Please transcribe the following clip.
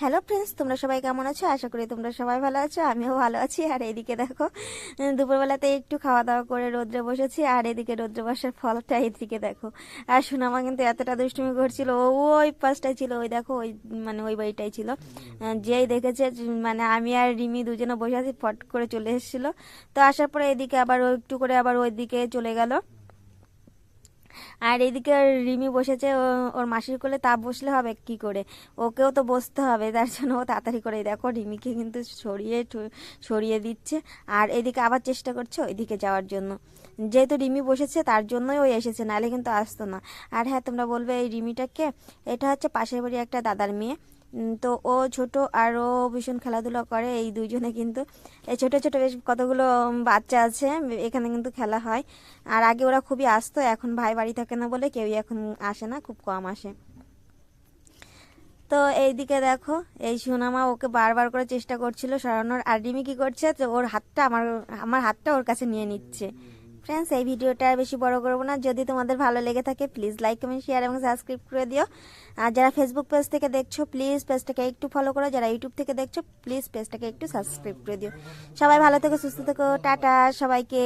Hello friends তোমরা সবাই কেমন আছো? আশা করি তোমরা সবাই ভালো আছো, আমিও ভালো আছি। আর এদিকে দেখো দুপুরবেলাতে একটু খাওয়া দাওয়া করে রোদ্রে বসেছি, আর এদিকে রোদ্রে বসার ফলটা এদিকে দেখো। আর সোনামা কিন্তু এতটা দুষ্টুমি ও ওই পাশটাই ছিল, ওই দেখো, ওই মানে ওই বাড়িটাই ছিল। যেই দেখেছে মানে আমি আর রিমি দুজনে বসে আছি, ফট করে চলে এসেছিল। তো আসার পরে এদিকে আবার একটু করে আবার ওই দিকে চলে গেল। আর এদিকে রিমি বসেছে ওর মাসির কোলে তা বসলে হবে কি করে? ওকেও তো বসতে হবে, তার জন্য ও তাড়াতাড়ি করে দেখো রিমিকে কিন্তু সরিয়ে সরিয়ে দিচ্ছে। আর এদিকে আবার চেষ্টা করছে ওইদিকে যাওয়ার জন্য। যেহেতু রিমি বসেছে, তার জন্যই ওই এসেছে, নাহলে কিন্তু আসতো না। আর হ্যাঁ তোমরা বলবে এই রিমিটাকে, এটা হচ্ছে পাশের বাড়ি একটা দাদার মেয়ে। তো ও ছোট আর ও ভীষণ খেলাধুলা করে, এই দুইজনে কিন্তু এই ছোট ছোট বেশ কতগুলো বাচ্চা আছে, এখানে কিন্তু খেলা হয়। আর আগে ওরা খুবই আসতো, এখন ভাই বাড়ি থাকে না বলে কেউই এখন আসে না, খুব কম আসে। তো এইদিকে দেখো, এই সোনামা ওকে বারবার করে চেষ্টা করছিল সরানোর, আর রিমি কি করছে তো ওর হাতটা আমার আমার হাতটা ওর কাছে নিয়ে নিচ্ছে। ফ্রেন্ডস এই ভিডিওটা আর বেশি বড় করব না। যদি তোমাদের ভালো লেগে থাকে প্লিজ লাইক কমেন্ট শেয়ার এবং সাবস্ক্রাইব করে দিও। আর যারা ফেসবুক পেজ থেকে দেখছ প্লিজ পেজটাকে একটু ফলো করো। যারা ইউটিউব থেকে দেখছ প্লিজ পেজটাকে একটু সাবস্ক্রাইব করে দিও। সবাই ভালো থেকো, সুস্থ থেকো। টাটা, সবাইকে।